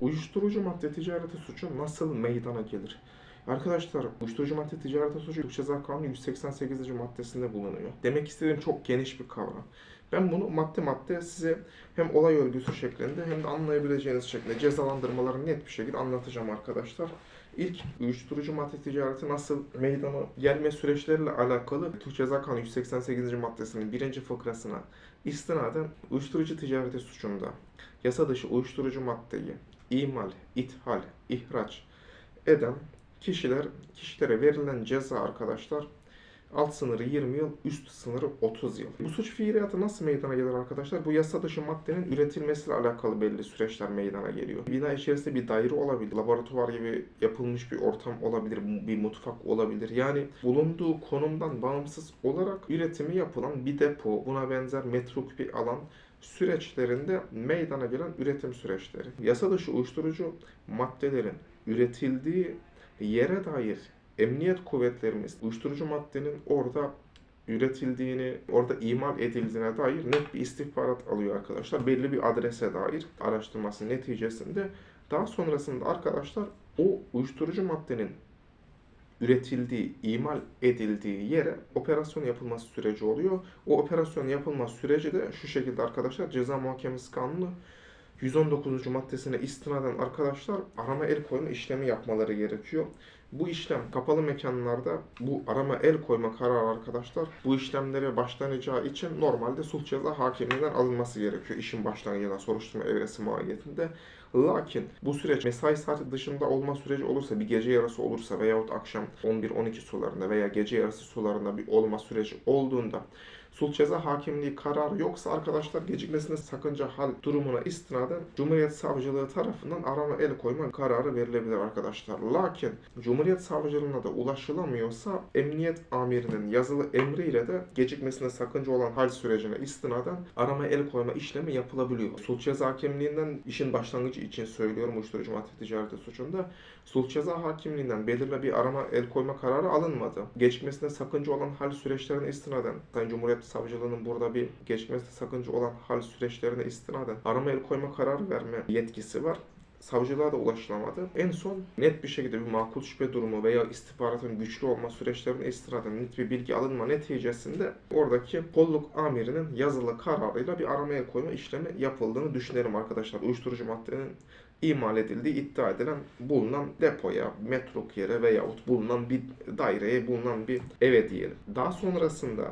Uyuşturucu madde ticareti suçu nasıl meydana gelir? Arkadaşlar uyuşturucu madde ticareti suçu Türk Ceza Kanunu 188. maddesinde bulunuyor. Demek istediğim çok geniş bir kavram. Ben bunu madde madde size hem olay örgüsü şeklinde hem de anlayabileceğiniz şekilde cezalandırmalarını net bir şekilde anlatacağım arkadaşlar. İlk uyuşturucu madde ticareti nasıl meydana gelme süreçleriyle alakalı Türk Ceza Kanunu 188. maddesinin birinci fıkrasına istinaden uyuşturucu ticareti suçunda yasa dışı uyuşturucu maddeyi imal, ithal, ihraç eden kişiler kişilere verilen ceza arkadaşlar alt sınırı 20 yıl, üst sınırı 30 yıl. Bu suç fiiliyatı nasıl meydana gelir arkadaşlar? Bu yasa dışı maddenin üretilmesiyle alakalı belli süreçler meydana geliyor. Bina içerisinde bir daire olabilir, laboratuvar gibi yapılmış bir ortam olabilir, bir mutfak olabilir. Yani bulunduğu konumdan bağımsız olarak üretimi yapılan bir depo, buna benzer metruk bir alan süreçlerinde meydana gelen üretim süreçleri. Yasa dışı uyuşturucu maddelerin üretildiği yere dair emniyet kuvvetlerimiz uyuşturucu maddenin orada üretildiğini, orada imal edildiğine dair net bir istihbarat alıyor arkadaşlar. Belli bir adrese dair araştırması neticesinde daha sonrasında arkadaşlar o uyuşturucu maddenin üretildiği, imal edildiği yere operasyon yapılması süreci oluyor. O operasyon yapılma süreci de şu şekilde arkadaşlar Ceza Muhakemesi Kanunu 119. maddesine istinaden arkadaşlar arama el koyma işlemi yapmaları gerekiyor. Bu işlem kapalı mekanlarda bu arama el koyma kararı arkadaşlar bu işlemlere başlanacağı için normalde sulh ceza hakimliğinden alınması gerekiyor işin başlangıcında soruşturma evresi mahiyetinde. Lakin bu süreç mesai saati dışında olma süreci olursa bir gece yarısı olursa veyahut akşam 11-12 sularında veya gece yarısı sularında bir olma süreci olduğunda sulh ceza hakimliği kararı yoksa arkadaşlar gecikmesine sakınca hal durumuna istinaden Cumhuriyet Savcılığı tarafından arama el koyma kararı verilebilir arkadaşlar. Lakin Cumhuriyet Savcılığına da ulaşılamıyorsa emniyet amirinin yazılı emriyle de gecikmesine sakınca olan hal sürecine istinaden arama el koyma işlemi yapılabiliyor. Sulh ceza hakimliğinden işin başlangıcı için söylüyorum uyuşturucu madde ticareti suçunda. Sulh ceza hakimliğinden belirli bir arama el koyma kararı alınmadı. Gecikmesine sakınca olan hal süreçlerine istinaden Sayın Cumhuriyet Savcılığının burada bir geçmesine sakınca olan hal süreçlerine istinaden arama el koyma kararı verme yetkisi var. Savcılığa da ulaşılamadı. En son net bir şekilde bir makul şüphe durumu veya istihbaratın güçlü olma süreçlerine istinaden net bir bilgi alınma neticesinde oradaki kolluk amirinin yazılı kararıyla bir arama el koyma işlemi yapıldığını düşünelim arkadaşlar. Uyuşturucu maddenin imal edildiği iddia edilen bulunan depoya, metrok yere veyahut bulunan bir daireye, bulunan bir eve diyelim. Daha sonrasında